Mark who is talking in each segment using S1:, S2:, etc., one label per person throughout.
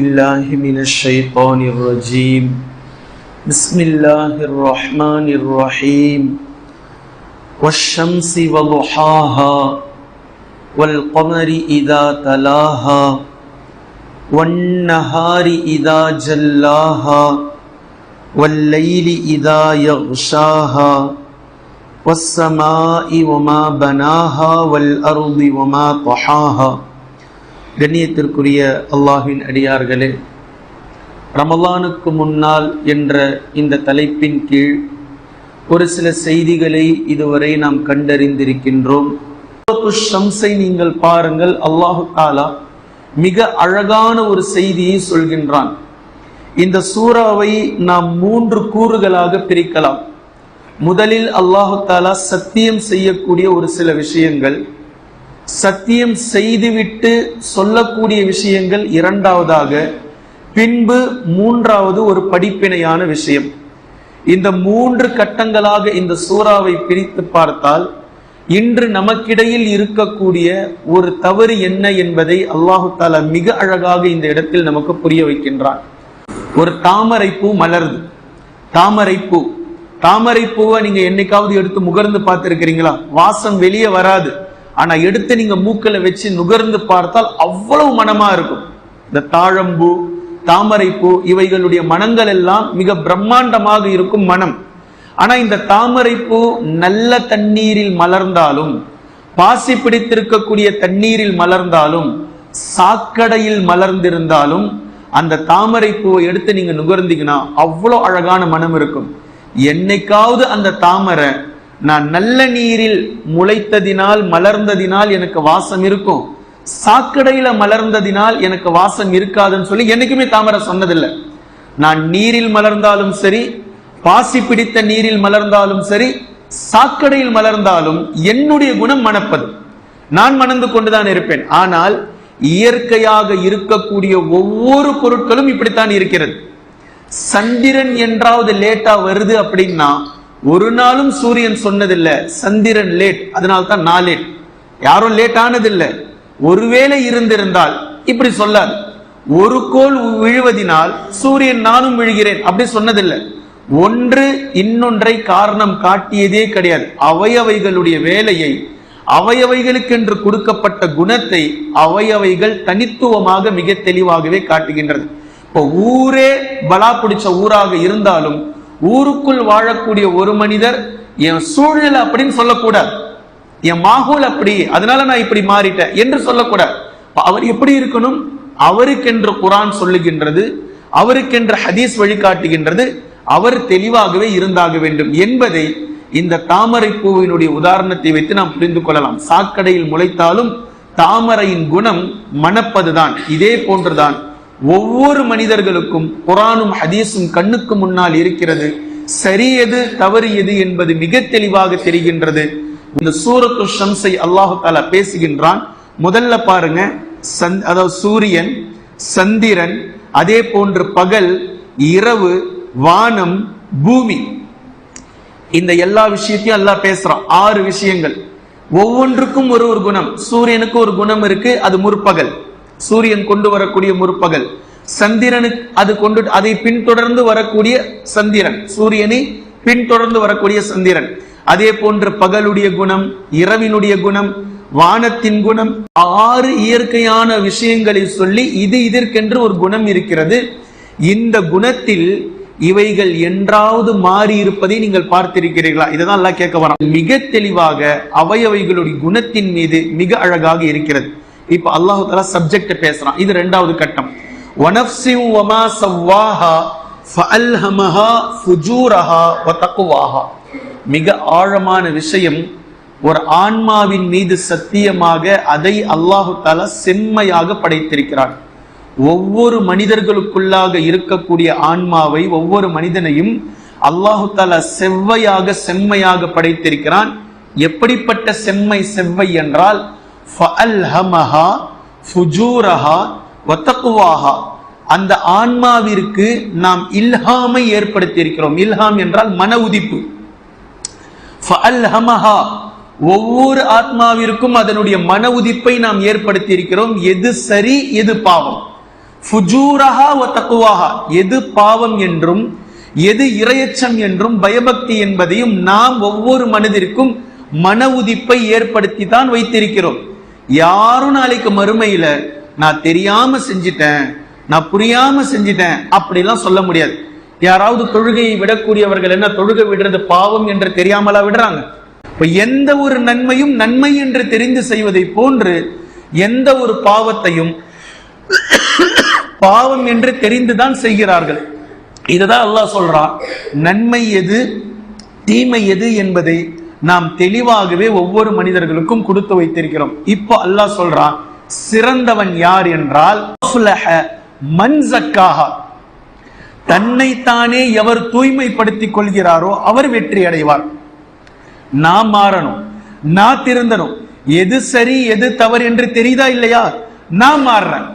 S1: اللہ من الشیطان الرجیم بسم اللہ الرحمن الرحیم والشمس وضحاها والقمر اذا تلاها والنہار اذا جلاها واللیل اذا یغشاها والسماء وما بناها والارض وما طحاها கண்ணியத்திற்குரிய அல்லாஹின் அடியார்களே ரமலானுக்கு முன்னால் என்ற இந்த தலைப்பின் கீழ் ஒரு சில செய்திகளை இதுவரை நாம் கண்டறிந்திருக்கின்றோம் ஷம்சை நீங்கள் பாருங்கள் அல்லாஹு தாலா மிக அழகான ஒரு செய்தியை சொல்கின்றான் இந்த சூறாவை நாம் மூன்று கூறுகளாக பிரிக்கலாம் முதலில் அல்லாஹு தாலா சத்தியம் செய்யக்கூடிய ஒரு சில விஷயங்கள் சத்தியம் செய்துவிட்டு சொல்லக்கூடிய விஷயங்கள் இரண்டாவதாக பின்பு மூன்றாவது ஒரு படிப்பினையான விஷயம் இந்த மூன்று கட்டங்களாக இந்த சூறாவை பிரித்து பார்த்தால் இன்று நமக்கிடையில் இருக்கக்கூடிய ஒரு தவறு என்ன என்பதை அல்லாஹு தாலா மிக அழகாக இந்த இடத்தில் நமக்கு புரிய வைக்கின்றான் ஒரு தாமரை பூ மலருது தாமரை பூ தாமரை பூவை நீங்க என்னைக்காவது எடுத்து முகர்ந்து பார்த்துருக்கிறீங்களா வாசம் வெளியே வராது ஆனா எடுத்து நீங்க மூக்கில் வச்சு நுகர்ந்து பார்த்தால் அவ்வளவு மனமா இருக்கும் இந்த தாழம்பூ தாமரைப்பூ இவைகளுடைய மனங்கள் எல்லாம் மிக பிரம்மாண்டமாக இருக்கும் மனம் ஆனா இந்த தாமரைப்பூ நல்ல தண்ணீரில் மலர்ந்தாலும் பாசி பிடித்திருக்கக்கூடிய தண்ணீரில் மலர்ந்தாலும் சாக்கடையில் மலர்ந்திருந்தாலும் அந்த தாமரை பூவை எடுத்து நீங்க நுகர்ந்தீங்கன்னா அவ்வளோ அழகான மனம் இருக்கும் என்னைக்காவது அந்த தாமரை நான் நல்ல நீரில் முளைத்ததினால் மலர்ந்ததினால் எனக்கு வாசம் இருக்கும் சாக்கடையில மலர்ந்ததினால் எனக்கு வாசம் இருக்காதுன்னு சொல்லி என்னைக்குமே தாமரை சொன்னதில்லை நான் நீரில் மலர்ந்தாலும் சரி பாசி பிடித்த நீரில் மலர்ந்தாலும் சரி சாக்கடையில் மலர்ந்தாலும் என்னுடைய குணம் மணப்பது நான் மணந்து கொண்டுதான் இருப்பேன் ஆனால் இயற்கையாக இருக்கக்கூடிய ஒவ்வொரு பொருட்களும் இப்படித்தான் இருக்கிறது சந்திரன் என்றாவது லேட்டா வருது அப்படின்னா ஒரு நாளும் சூரியன் சொன்னதில்லை சந்திரன் லேட் அதனால தான் நான் லேட் யாரும் லேட் ஆனதில்லை ஒருவேளை இருந்திருந்தால் இப்படி சொல்லாது ஒரு கோல் விழுவதினால் சூரியன் நானும் விழுகிறேன் அப்படி சொன்னதில்லை ஒன்று இன்னொன்றை காரணம் காட்டியதே கிடையாது அவையவைகளுடைய வேலையை அவையவைகளுக்கென்று கொடுக்கப்பட்ட குணத்தை அவையவைகள் தனித்துவமாக மிக தெளிவாகவே காட்டுகின்றது இப்போ ஊரே பலா பிடிச்ச ஊராக இருந்தாலும் ஊருக்குள் வாழக்கூடிய ஒரு மனிதர் என் சூழ்நிலை அப்படின்னு சொல்லக்கூடாது என் மாகோல் அப்படி அதனால நான் இப்படி மாறிட்டேன் என்று சொல்லக்கூடாது அவர் எப்படி இருக்கணும் அவருக்கென்று குரான் சொல்லுகின்றது அவருக்கென்று ஹதீஸ் வழிகாட்டுகின்றது அவர் தெளிவாகவே இருந்தாக வேண்டும் என்பதை இந்த தாமரை பூவினுடைய உதாரணத்தை வைத்து நாம் புரிந்து கொள்ளலாம் சாக்கடையில் முளைத்தாலும் தாமரையின் குணம் மணப்பதுதான் இதே போன்றுதான் ஒவ்வொரு மனிதர்களுக்கும் குரானும் ஹதீஸும் கண்ணுக்கு முன்னால் இருக்கிறது சரி எது தவறு எது என்பது மிக தெளிவாக தெரிகின்றது இந்த சூரத்து ஷம்சை அல்லாஹு தாலா பேசுகின்றான் முதல்ல பாருங்க அதாவது சூரியன் சந்திரன் அதே போன்று பகல் இரவு வானம் பூமி இந்த எல்லா விஷயத்தையும் எல்லாம் பேசுறான் ஆறு விஷயங்கள் ஒவ்வொன்றுக்கும் ஒரு ஒரு குணம் சூரியனுக்கு ஒரு குணம் இருக்கு அது முற்பகல் சூரியன் கொண்டு வரக்கூடிய முற்பகல் சந்திரனுக்கு அது கொண்டு அதை பின்தொடர்ந்து வரக்கூடிய சந்திரன் சூரியனை பின்தொடர்ந்து வரக்கூடிய சந்திரன் அதே போன்று பகலுடைய குணம் இரவினுடைய குணம் வானத்தின் குணம் ஆறு இயற்கையான விஷயங்களை சொல்லி இது இதற்கென்று ஒரு குணம் இருக்கிறது இந்த குணத்தில் இவைகள் என்றாவது மாறி இருப்பதை நீங்கள் பார்த்திருக்கிறீர்களா இதைதான் எல்லாம் கேட்க வரோம் மிக தெளிவாக அவையவைகளுடைய குணத்தின் மீது மிக அழகாக இருக்கிறது இப்ப அல்லாஹு தாலா சப்ஜெக்ட் பேசுறான் இது ரெண்டாவது கட்டம் வனப்சிம் வமா சவ்வாஹா ஃபஅல்ஹமஹா ஃபுஜூரஹா வ தக்குவாஹா மிக ஆழமான விஷயம் ஒரு ஆன்மாவின் மீது சத்தியமாக அதை அல்லாஹு தாலா செம்மையாக படைத்திருக்கிறான் ஒவ்வொரு மனிதர்களுக்குள்ளாக இருக்கக்கூடிய ஆன்மாவை ஒவ்வொரு மனிதனையும் அல்லாஹு தாலா செவ்வையாக செம்மையாக படைத்திருக்கிறான் எப்படிப்பட்ட செம்மை செவ்வை என்றால் ஃபஅல்ஹமஹா ஃபுஜூரஹா வத்தக்குவாஹா அந்த ஆன்மாவிற்கு நாம் இல்ஹாமை ஏற்படுத்தியிருக்கிறோம் இல்ஹாம் என்றால் மன உதிப்பு ஃபஅல்ஹமஹா ஒவ்வொரு ஆத்மாவிற்கும் அதனுடைய மன உதிப்பை நாம் ஏற்படுத்தி இருக்கிறோம் எது சரி எது பாவம் ஃபுஜூரஹா வத்தக்குவாஹா எது பாவம் என்றும் எது இரையச்சம் என்றும் பயபக்தி என்பதையும் நாம் ஒவ்வொரு மனதிற்கும் மன உதிப்பை ஏற்படுத்தி தான் வைத்திருக்கிறோம் யாரும் நாளைக்கு மறுமையில நான் தெரியாம செஞ்சிட்டேன் நான் புரியாம செஞ்சிட்டேன் அப்படிலாம் சொல்ல முடியாது யாராவது தொழுகையை விடக்கூடியவர்கள் என்ன தொழுகை விடுறது பாவம் என்று தெரியாமலா விடுறாங்க இப்ப எந்த ஒரு நன்மையும் நன்மை என்று தெரிந்து செய்வதை போன்று எந்த ஒரு பாவத்தையும் பாவம் என்று தெரிந்துதான் செய்கிறார்கள் இதுதான் அல்லாஹ் சொல்றான் நன்மை எது தீமை எது என்பதை நாம் தெளிவாகவே ஒவ்வொரு மனிதர்களுக்கும் கொடுத்து வைத்திருக்கிறோம் இப்போ அல்லாஹ் சொல்றான் சிறந்தவன் யார் என்றால் தன்னைத்தானே எவர் தூய்மைப்படுத்திக் கொள்கிறாரோ அவர் வெற்றி அடைவார் நான் மாறணும் நான் திருந்தனும் எது சரி எது தவறு என்று தெரியுதா இல்லையா நான் மாறுறேன்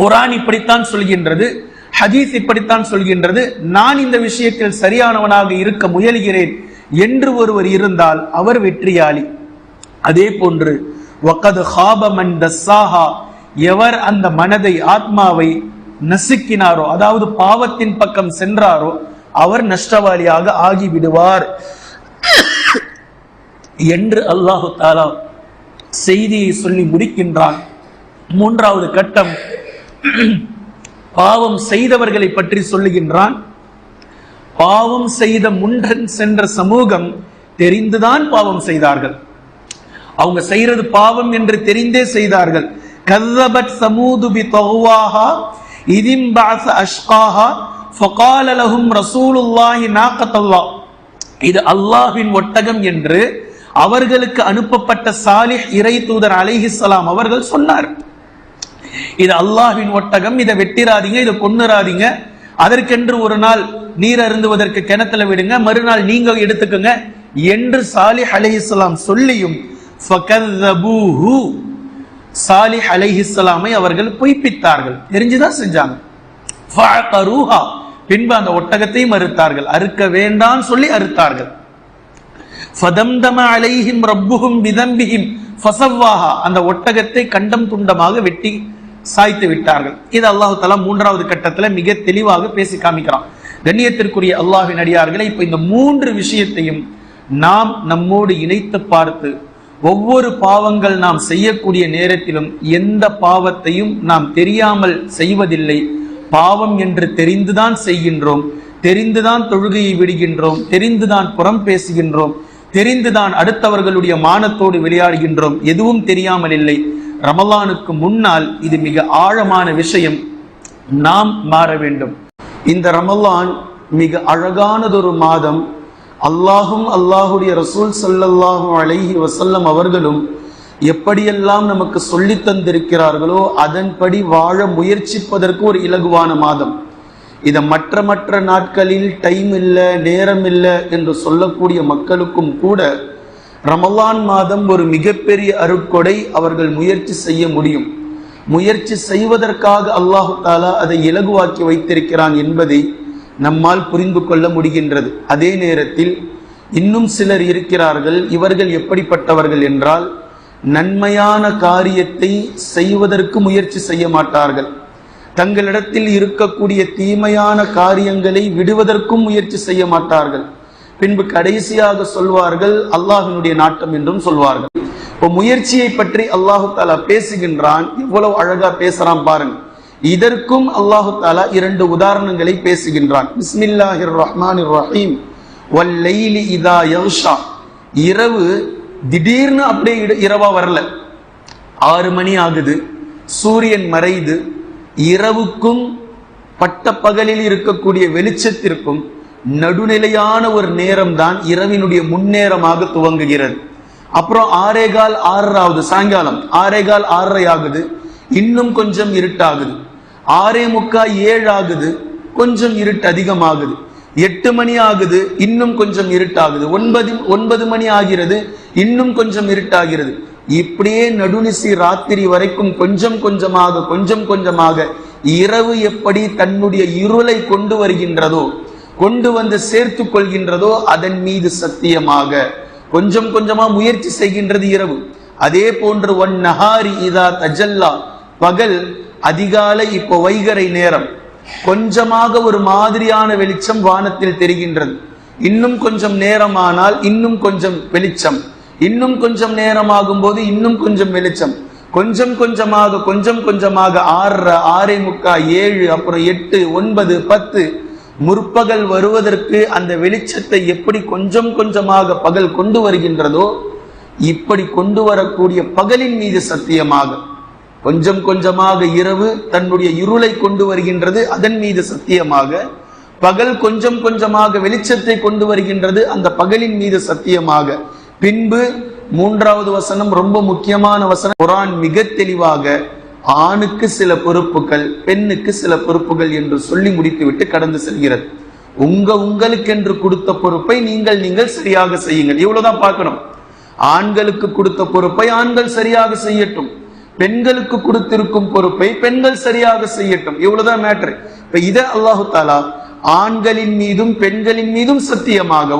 S1: குரான் இப்படித்தான் சொல்கின்றது ஹதீஸ் இப்படித்தான் சொல்கின்றது நான் இந்த விஷயத்தில் சரியானவனாக இருக்க முயல்கிறேன் என்று ஒருவர் இருந்தால் அவர் வெற்றியாளி அதே போன்று எவர் அந்த மனதை ஆத்மாவை நசுக்கினாரோ அதாவது பாவத்தின் பக்கம் சென்றாரோ அவர் நஷ்டவாளியாக ஆகிவிடுவார் என்று அல்லாஹு தாலா செய்தியை சொல்லி முடிக்கின்றான் மூன்றாவது கட்டம் பாவம் செய்தவர்களை பற்றி சொல்லுகின்றான் பாவம் செய்த முண்டன் சென்ற சமூகம் தெரிந்துதான் பாவம் செய்தார்கள் அவங்க செய்யறது பாவம் என்று தெரிந்தே செய்தார்கள் கல்லபட் சமூது பி இதிம்பாச அஷ்காஹா ஃபகால ரசூலுல்லாஹி நாக்கத்தல்லா இது அல்லாஹின் ஒட்டகம் என்று அவர்களுக்கு அனுப்பப்பட்ட சாலிஹ் இறை தூதர் அலிஹிஸ்லாம் அவர்கள் சொன்னார் இது அல்லாஹின் ஒட்டகம் இதை வெட்டிராதீங்க இதை கொன்னுராதீங்க அதற்கென்று ஒரு நாள் நீர் அருந்துவதற்கு கிணத்துல விடுங்க மறுநாள் நீங்க எடுத்துக்கோங்க என்று சாலி அலிஹிஸ்லாம் சொல்லியும் சாலி அலிஹிஸ்லாமை அவர்கள் பொய்ப்பித்தார்கள் தெரிஞ்சுதான் செஞ்சாங்க பின்பு அந்த ஒட்டகத்தை மறுத்தார்கள் அறுக்க வேண்டாம் சொல்லி அறுத்தார்கள் அந்த ஒட்டகத்தை கண்டம் துண்டமாக வெட்டி சாய்த்து விட்டார்கள் இது அல்லாஹு தலா மூன்றாவது கட்டத்துல மிக தெளிவாக பேசி காமிக்கிறான் கண்ணியத்திற்குரிய அல்லாஹின் அடியார்களை இப்போ இந்த மூன்று விஷயத்தையும் நாம் நம்மோடு இணைத்து பார்த்து ஒவ்வொரு பாவங்கள் நாம் செய்யக்கூடிய நேரத்திலும் எந்த பாவத்தையும் நாம் தெரியாமல் செய்வதில்லை பாவம் என்று தெரிந்துதான் செய்கின்றோம் தெரிந்துதான் தொழுகையை விடுகின்றோம் தெரிந்துதான் புறம் பேசுகின்றோம் தெரிந்துதான் அடுத்தவர்களுடைய மானத்தோடு விளையாடுகின்றோம் எதுவும் தெரியாமல் இல்லை ரமலானுக்கு முன்னால் இது மிக ஆழமான விஷயம் நாம் மாற வேண்டும் இந்த ரமலான் மிக அழகானதொரு மாதம் அல்லாஹும் அல்லாஹுடைய ரசூல் சல்லல்லாஹும் அழகி வசல்லம் அவர்களும் எப்படியெல்லாம் நமக்கு சொல்லி தந்திருக்கிறார்களோ அதன்படி வாழ முயற்சிப்பதற்கு ஒரு இலகுவான மாதம் இதை மற்ற மற்ற நாட்களில் டைம் இல்லை நேரம் இல்லை என்று சொல்லக்கூடிய மக்களுக்கும் கூட ரமலான் மாதம் ஒரு மிகப்பெரிய அருட்கொடை அவர்கள் முயற்சி செய்ய முடியும் முயற்சி செய்வதற்காக அல்லாஹு தாலா அதை இலகுவாக்கி வைத்திருக்கிறான் என்பதை நம்மால் புரிந்து கொள்ள முடிகின்றது அதே நேரத்தில் இன்னும் சிலர் இருக்கிறார்கள் இவர்கள் எப்படிப்பட்டவர்கள் என்றால் நன்மையான காரியத்தை செய்வதற்கு முயற்சி செய்ய மாட்டார்கள் தங்களிடத்தில் இருக்கக்கூடிய தீமையான காரியங்களை விடுவதற்கும் முயற்சி செய்ய மாட்டார்கள் பின்பு கடைசியாக சொல்வார்கள் அல்லாஹினுடைய நாட்டம் என்றும் சொல்வார்கள் இப்போ முயற்சியை பற்றி அல்லாஹு தாலா பேசுகின்றான் இவ்வளவு அழகா பேசுறான் பாருங்க இதற்கும் அல்லாஹு தாலா இரண்டு உதாரணங்களை பேசுகின்றான் பிஸ்மில்லாஹிர் ரஹ்மான் ரஹீம் இதா இரவு திடீர்னு அப்படியே இரவா வரல ஆறு மணி ஆகுது சூரியன் மறைது இரவுக்கும் பட்ட பகலில் இருக்கக்கூடிய வெளிச்சத்திற்கும் நடுநிலையான ஒரு நேரம் தான் இரவினுடைய முன்னேறமாக துவங்குகிறது அப்புறம் ஆறே கால் ஆறாவது சாயங்காலம் ஆறே கால் ஆறரை ஆகுது இன்னும் கொஞ்சம் இருட்டாகுது ஆறே முக்கா ஏழு ஆகுது கொஞ்சம் இருட்டு அதிகமாகுது எட்டு மணி ஆகுது இன்னும் கொஞ்சம் இருட்டாகுது ஒன்பது ஒன்பது மணி ஆகிறது இன்னும் கொஞ்சம் இருட்டாகிறது இப்படியே நடுநிசி ராத்திரி வரைக்கும் கொஞ்சம் கொஞ்சமாக கொஞ்சம் கொஞ்சமாக இரவு எப்படி தன்னுடைய இருளை கொண்டு வருகின்றதோ கொண்டு வந்து சேர்த்து கொள்கின்றதோ அதன் மீது சத்தியமாக கொஞ்சம் கொஞ்சமா முயற்சி செய்கின்றது இரவு அதே போன்று ஒன் நஹாரி இதா தஜல்லா பகல் அதிகாலை இப்போ வைகரை நேரம் கொஞ்சமாக ஒரு மாதிரியான வெளிச்சம் வானத்தில் தெரிகின்றது இன்னும் கொஞ்சம் நேரமானால் இன்னும் கொஞ்சம் வெளிச்சம் இன்னும் கொஞ்சம் நேரமாகும் போது இன்னும் கொஞ்சம் வெளிச்சம் கொஞ்சம் கொஞ்சமாக கொஞ்சம் கொஞ்சமாக ஆறரை ஆறே முக்கா ஏழு அப்புறம் எட்டு ஒன்பது பத்து முற்பகல் வருவதற்கு அந்த வெளிச்சத்தை எப்படி கொஞ்சம் கொஞ்சமாக பகல் கொண்டு வருகின்றதோ இப்படி கொண்டு வரக்கூடிய பகலின் மீது சத்தியமாக கொஞ்சம் கொஞ்சமாக இரவு தன்னுடைய இருளை கொண்டு வருகின்றது அதன் மீது சத்தியமாக பகல் கொஞ்சம் கொஞ்சமாக வெளிச்சத்தை கொண்டு வருகின்றது அந்த பகலின் மீது சத்தியமாக பின்பு மூன்றாவது வசனம் ரொம்ப முக்கியமான வசனம் குரான் மிக தெளிவாக ஆணுக்கு சில பொறுப்புகள் பெண்ணுக்கு சில பொறுப்புகள் என்று சொல்லி முடித்துவிட்டு கடந்து செல்கிறது உங்க உங்களுக்கென்று கொடுத்த பொறுப்பை நீங்கள் நீங்கள் சரியாக செய்யுங்கள் இவ்வளவுதான் பார்க்கணும் ஆண்களுக்கு கொடுத்த பொறுப்பை ஆண்கள் சரியாக செய்யட்டும் பெண்களுக்கு கொடுத்திருக்கும் பொறுப்பை பெண்கள் சரியாக செய்யட்டும் இவ்வளவுதான் மேட்ரு இப்ப இத அல்லாஹு தாலா ஆண்களின் மீதும் பெண்களின் மீதும் சத்தியமாக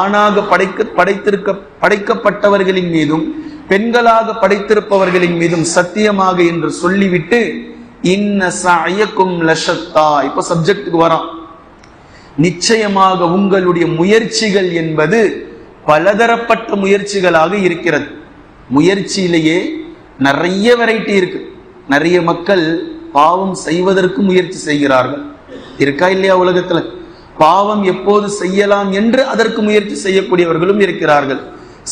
S1: ஆணாக படைக்க படைத்திருக்க படைக்கப்பட்டவர்களின் மீதும் பெண்களாக படைத்திருப்பவர்களின் மீதும் சத்தியமாக என்று சொல்லிவிட்டு இன்ன லஷத்தா இப்ப சப்ஜெக்டுக்கு வரா நிச்சயமாக உங்களுடைய முயற்சிகள் என்பது பலதரப்பட்ட முயற்சிகளாக இருக்கிறது முயற்சியிலேயே நிறைய வெரைட்டி இருக்கு நிறைய மக்கள் பாவம் செய்வதற்கு முயற்சி செய்கிறார்கள் இருக்கா இல்லையா உலகத்துல பாவம் எப்போது செய்யலாம் என்று அதற்கு முயற்சி செய்யக்கூடியவர்களும் இருக்கிறார்கள்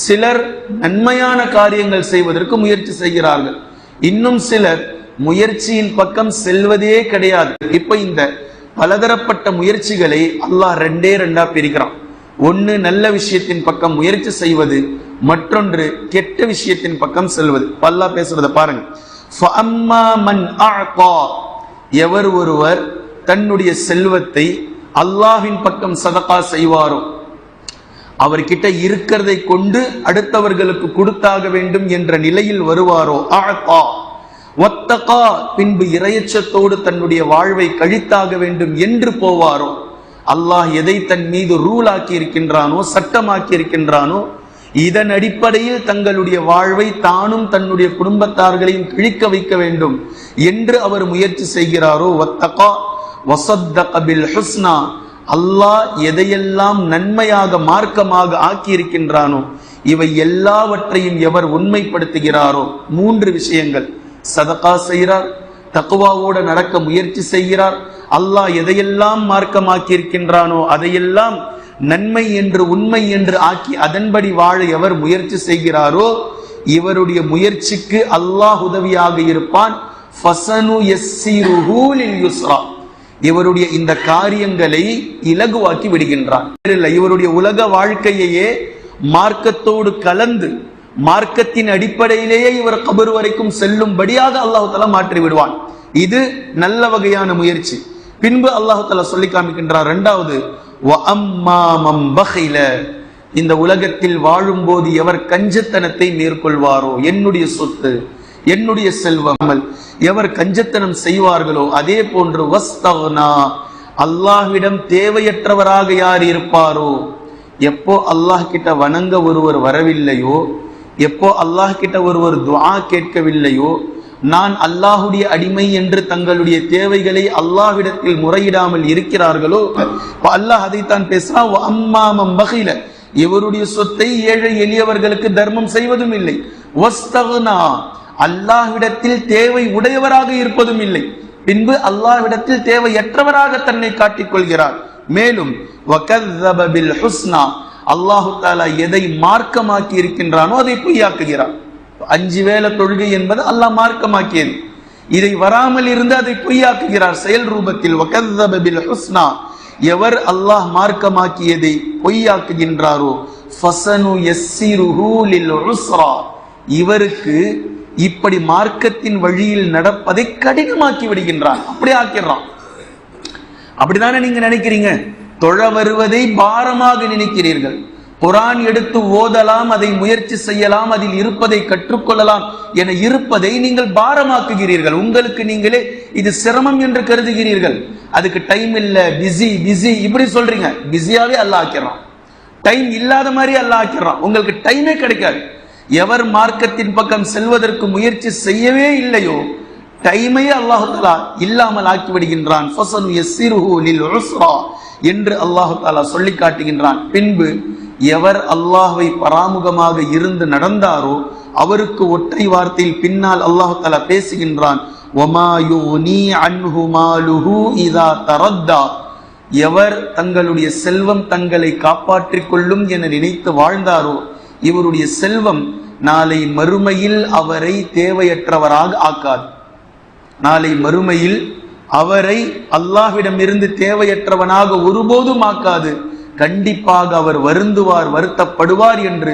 S1: சிலர் நன்மையான காரியங்கள் செய்வதற்கு முயற்சி செய்கிறார்கள் இன்னும் சிலர் முயற்சியின் பக்கம் செல்வதே கிடையாது இப்ப இந்த பலதரப்பட்ட முயற்சிகளை அல்லாஹ் ரெண்டே ரெண்டா பிரிக்கிறான் ஒன்று நல்ல விஷயத்தின் பக்கம் முயற்சி செய்வது மற்றொன்று கெட்ட விஷயத்தின் பக்கம் செல்வது பல்லா பேசுறத பாருங்க எவர் ஒருவர் தன்னுடைய செல்வத்தை அல்லாஹின் பக்கம் சதகா செய்வாரோ அவர்கிட்ட இருக்கிறதை கொண்டு அடுத்தவர்களுக்கு கொடுத்தாக வேண்டும் என்ற நிலையில் வருவாரோ ஒத்தகா பின்பு இரையச்சத்தோடு தன்னுடைய வாழ்வை கழித்தாக வேண்டும் என்று போவாரோ அல்லாஹ் எதை தன் மீது ரூல் ஆக்கி இருக்கின்றானோ சட்டமாக்கி இருக்கின்றானோ இதன் அடிப்படையில் தங்களுடைய வாழ்வை தானும் தன்னுடைய குடும்பத்தார்களையும் கிழிக்க வைக்க வேண்டும் என்று அவர் முயற்சி செய்கிறாரோ வத்தகா கபில் ஹுஸ்னா அல்லாஹ் எதையெல்லாம் நன்மையாக மார்க்கமாக ஆக்கியிருக்கின்றானோ இவை எல்லாவற்றையும் எவர் உண்மைப்படுத்துகிறாரோ மூன்று விஷயங்கள் சதகா செய்கிறார் தக்குவாவோடு நடக்க முயற்சி செய்கிறார் அல்லாஹ் எதையெல்லாம் மார்க்கமாக்கியிருக்கின்றானோ அதையெல்லாம் நன்மை என்று உண்மை என்று ஆக்கி அதன்படி வாழ எவர் முயற்சி செய்கிறாரோ இவருடைய முயற்சிக்கு அல்லாஹ் உதவியாக இருப்பான் இவருடைய இந்த காரியங்களை இலகுவாக்கி விடுகின்றார் இவருடைய உலக வாழ்க்கையையே மார்க்கத்தோடு கலந்து மார்க்கத்தின் அடிப்படையிலேயே இவர் கபர் வரைக்கும் செல்லும்படியாக அல்லாஹு தலா மாற்றி விடுவான் இது நல்ல வகையான முயற்சி பின்பு அல்லாஹு தலா சொல்லி காமிக்கின்றார் ரெண்டாவது இந்த உலகத்தில் வாழும்போது எவர் கஞ்சத்தனத்தை மேற்கொள்வாரோ என்னுடைய சொத்து என்னுடைய செல்வமல் எவர் கஞ்சத்தனம் செய்வார்களோ அதே போன்று வஸ்தவ்னா அல்லாஹ்விடம் தேவையற்றவராக யார் இருப்பாரோ எப்போ அல்லாஹ் கிட்ட வணங்க ஒருவர் வரவில்லையோ எப்போ அல்லாஹ் கிட்ட ஒருவர் துவா கேட்கவில்லையோ நான் அல்லாஹுடைய அடிமை என்று தங்களுடைய தேவைகளை அல்லாஹ்விடத்தில் முறையிடாமல் இருக்கிறார்களோ அல்லாஹ் அதைத்தான் பேசுறா அம்மாமம் மம்பகையில இவருடைய சொத்தை ஏழை எளியவர்களுக்கு தர்மம் செய்வதும் இல்லை அல்லாஹ்விடத்தில் தேவை உடையவராக இருப்பதும் இல்லை பின்பு அல்லாஹ்விடத்தில் தேவையற்றவராக தன்னை காட்டிக் கொள்கிறார் மேலும் அல்லாஹு தாலா எதை மார்க்கமாக்கி இருக்கின்றானோ அதை பொய்யாக்குகிறார் அஞ்சு வேலை தொழுகை என்பது அல்லாஹ் மார்க்கமாக்கியது இதை வராமல் இருந்து அதை பொய்யாக்குகிறார் செயல் ரூபத்தில் ஹுஸ்னா எவர் அல்லாஹ் மார்க்கமாக்கியதை பொய்யாக்குகின்றாரோ ஃபசனு இவருக்கு இப்படி மார்க்கத்தின் வழியில் நடப்பதை கடினமாக்கி விடுகின்றான் அப்படி ஆக்கிடுறான் அப்படிதானே நீங்க நினைக்கிறீங்க தொழ வருவதை பாரமாக நினைக்கிறீர்கள் குரான் எடுத்து ஓதலாம் அதை முயற்சி செய்யலாம் அதில் இருப்பதை கற்றுக்கொள்ளலாம் என இருப்பதை நீங்கள் பாரமாக்குகிறீர்கள் உங்களுக்கு நீங்களே இது சிரமம் என்று கருதுகிறீர்கள் அதுக்கு டைம் இல்லை பிஸி பிஸி இப்படி சொல்றீங்க பிஸியாவே அல்ல ஆக்கிறான் டைம் இல்லாத மாதிரி அல்ல ஆக்கிறான் உங்களுக்கு டைமே கிடைக்காது எவர் மார்க்கத்தின் பக்கம் செல்வதற்கு முயற்சி செய்யவே இல்லையோ டைமையே அல்லாஹாலா இல்லாமல் ஆக்கிவிடுகின்றான் விடுகின்றான் என்று அல்லாஹாலா சொல்லி காட்டுகின்றான் பின்பு எவர் அல்லாஹை பராமுகமாக இருந்து நடந்தாரோ அவருக்கு ஒற்றை வார்த்தையில் பின்னால் அல்லாஹாலா பேசுகின்றான் எவர் தங்களுடைய செல்வம் தங்களை காப்பாற்றிக் கொள்ளும் என நினைத்து வாழ்ந்தாரோ இவருடைய செல்வம் நாளை மறுமையில் அவரை தேவையற்றவராக ஆக்காது நாளை மறுமையில் அவரை அல்லாஹ்விடமிருந்து தேவையற்றவனாக ஒருபோதும் ஆக்காது கண்டிப்பாக அவர் வருந்துவார் வருத்தப்படுவார் என்று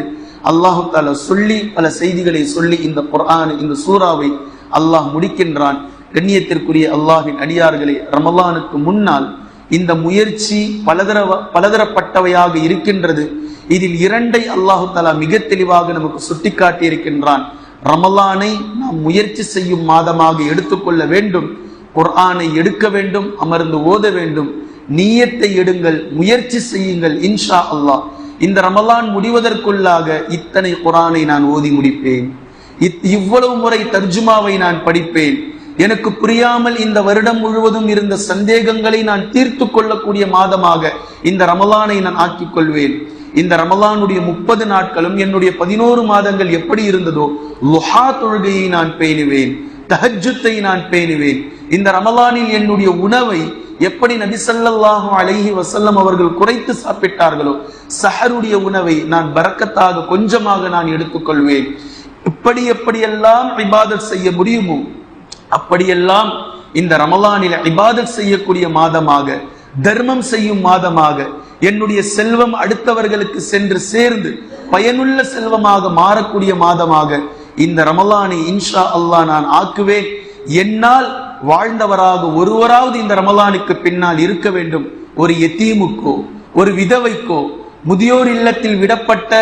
S1: அல்லாஹு தால சொல்லி பல செய்திகளை சொல்லி இந்த புரான் இந்த சூறாவை அல்லாஹ் முடிக்கின்றான் கண்ணியத்திற்குரிய அல்லாஹின் அடியார்களை ரமலானுக்கு முன்னால் இந்த முயற்சி பலதர பலதரப்பட்டவையாக இருக்கின்றது இதில் இரண்டை அல்லாஹு தலா மிக தெளிவாக நமக்கு சுட்டி காட்டியிருக்கின்றான் ரமலானை நாம் முயற்சி செய்யும் மாதமாக எடுத்துக்கொள்ள வேண்டும் குர்ஆனை எடுக்க வேண்டும் அமர்ந்து ஓத வேண்டும் நீயத்தை எடுங்கள் முயற்சி செய்யுங்கள் இன்ஷா அல்லாஹ் இந்த ரமலான் முடிவதற்குள்ளாக இத்தனை குரானை நான் ஓதி முடிப்பேன் இவ்வளவு முறை தர்ஜுமாவை நான் படிப்பேன் எனக்கு புரியாமல் இந்த வருடம் முழுவதும் இருந்த சந்தேகங்களை நான் தீர்த்து கொள்ளக்கூடிய மாதமாக இந்த ரமலானை நான் ஆக்கிக் கொள்வேன் இந்த ரமலானுடைய முப்பது நாட்களும் என்னுடைய பதினோரு மாதங்கள் எப்படி இருந்ததோ லுஹா தொழுகையை நான் பேணுவேன் தஹஜத்தை நான் பேணுவேன் இந்த ரமலானில் என்னுடைய உணவை எப்படி நபிசல்லாஹு அழகி வசல்லம் அவர்கள் குறைத்து சாப்பிட்டார்களோ சஹருடைய உணவை நான் பறக்கத்தாக கொஞ்சமாக நான் எடுத்துக்கொள்வேன் இப்படி எப்படியெல்லாம் இபாதல் செய்ய முடியுமோ அப்படியெல்லாம் இந்த ரமலானில் இபாதல் செய்யக்கூடிய மாதமாக தர்மம் செய்யும் மாதமாக என்னுடைய செல்வம் அடுத்தவர்களுக்கு சென்று சேர்ந்து பயனுள்ள செல்வமாக மாறக்கூடிய மாதமாக இந்த ரமலானை இன்ஷா அல்லா நான் ஆக்குவேன் என்னால் வாழ்ந்தவராக ஒருவராவது இந்த ரமலானுக்கு பின்னால் இருக்க வேண்டும் ஒரு எத்தீமுக்கோ ஒரு விதவைக்கோ முதியோர் இல்லத்தில் விடப்பட்ட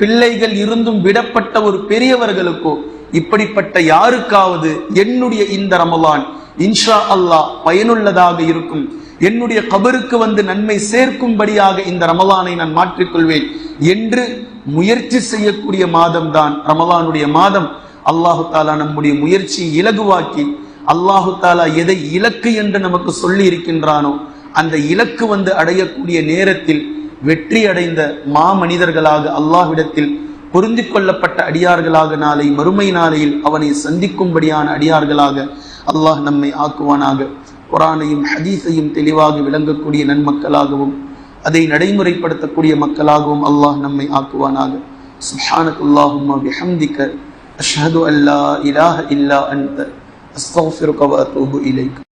S1: பிள்ளைகள் இருந்தும் விடப்பட்ட ஒரு பெரியவர்களுக்கோ இப்படிப்பட்ட யாருக்காவது என்னுடைய இந்த ரமலான் இன்ஷா அல்லாஹ் பயனுள்ளதாக இருக்கும் என்னுடைய கபருக்கு வந்து நன்மை சேர்க்கும்படியாக இந்த ரமலானை நான் மாற்றிக்கொள்வேன் என்று முயற்சி செய்யக்கூடிய மாதம் தான் ரமலானுடைய மாதம் அல்லாஹு தாலா நம்முடைய முயற்சியை இலகுவாக்கி அல்லாஹு தாலா எதை இலக்கு என்று நமக்கு சொல்லி இருக்கின்றானோ அந்த இலக்கு வந்து அடையக்கூடிய நேரத்தில் வெற்றி அடைந்த மா மனிதர்களாக அல்லாஹ்விடத்தில் புரிந்து கொள்ளப்பட்ட அடியார்களாக நாளை மறுமை நாளையில் அவனை சந்திக்கும்படியான அடியார்களாக அல்லாஹ் நம்மை ஆக்குவானாக குரானையும் ஹதீஸையும் தெளிவாக விளங்கக்கூடிய நன்மக்களாகவும் அதை நடைமுறைப்படுத்தக்கூடிய மக்களாகவும் அல்லாஹ் நம்மை ஆக்குவானாக சுஹானக்குல்லாஹும் பிஹம்திக்க அஷ்ஹது அல்லா இலாஹ இல்லா அந்த அஸ்தௌஃபிருக்க வ இலைக்கு